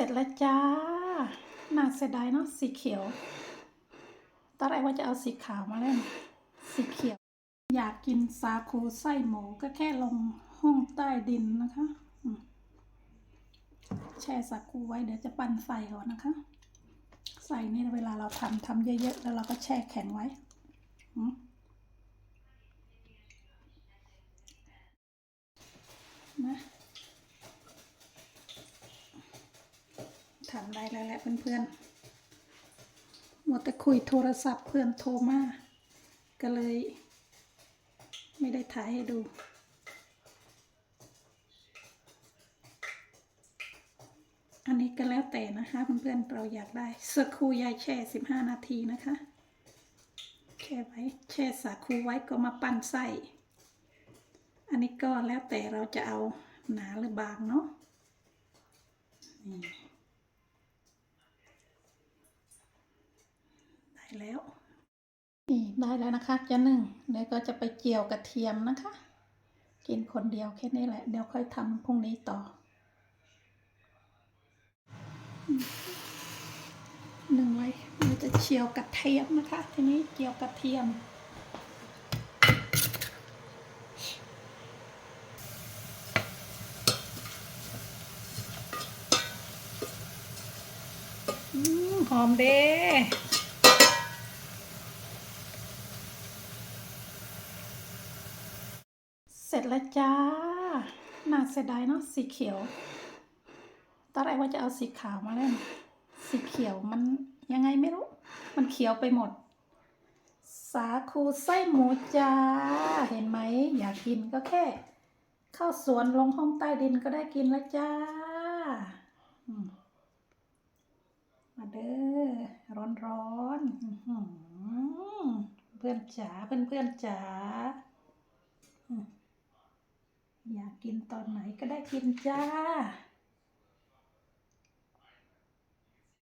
เสร็จแล้วจ้า น่าเสียดายเนาะสีเขียว ตอนแรกว่าจะเอาสีขาวมาเล่น สีเขียว อยากกินสาคูไส้หมูก็แค่ลงห้องใต้ดินนะคะแช่สาคูไว้เดี๋ยวจะปั้นใส่ก่อนนะคะ ใส่นี่เวลาเราทำทำเยอะๆแล้วเราก็แช่แข็งไว้นะ ทำได้แล้วแหละเพื่อนๆหมดแต่คุยโทรศัพท์เพื่อนโทรมา ก็เลย ไม่ได้ถ่ายให้ดูอันนี้ก็แล้วแต่นะคะเพื่อนๆเราอยากได้สกคูยายแช่สิบห้านาทีนะคะ แช่ไว้แช่สาคูไว้ก็มาปั้นไส้อันนี้ก็แล้วแต่เราจะเอาหนาหรือบางเนาะนี่ได้ แล้ว นี่ได้แล้วนะคะจะหนึ่งเดี๋ยวก็จะไปเจียวกระเทียมนะคะ กินคนเดียวแค่นี้แหละ เดี๋ยวค่อยทำพรุ่งนี้ต่อหนึ่งไว้เราจะเจียวกระเทียมนะคะ ทีนี้เจียวกระเทียมอืมหอมเด้ เสร็จแล้วจ้า น่าเสียดายเนาะสีเขียว ตอนแรกว่าจะเอาสีขาวมาเล่น สีเขียวมันยังไงไม่รู้ มันเขียวไปหมด สาคูไส้หมูจ้า เห็นไหม อยากกินก็แค่ เข้าสวนลงห้องใต้ดินก็ได้กินแล้วจ้า มาเด้อ ร้อนร้อนเพื่อนจ๋าเพื่อนเพื่อนจ๋าอืม อยากกินตอนไหนก็ได้กินจ้า